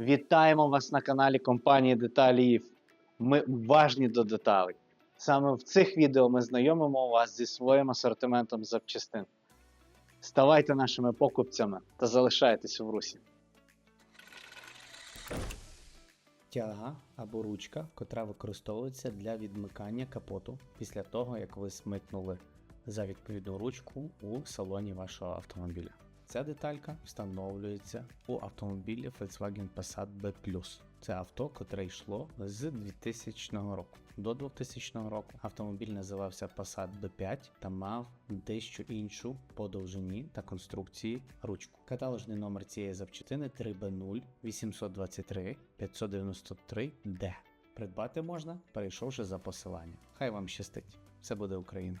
Вітаємо вас на каналі компанії Деталіїв. Ми уважні до деталей. Саме в цих відео ми знайомимо вас зі своїм асортиментом запчастин. Ставайте нашими покупцями та залишайтесь в русі. Тяга або ручка, котра використовується для відмикання капоту після того, як ви смикнули за відповідну ручку у салоні вашого автомобіля. Ця деталька встановлюється у автомобілі Volkswagen Passat B+. Це авто, котре йшло з 2000 року. До 2000 року автомобіль називався Passat B5 та мав дещо іншу по довжині та конструкції ручку. Каталожний номер цієї запчастини 3B0 823 593 D. Придбати можна, перейшовши за посиланням. Хай вам щастить! Все буде Україна!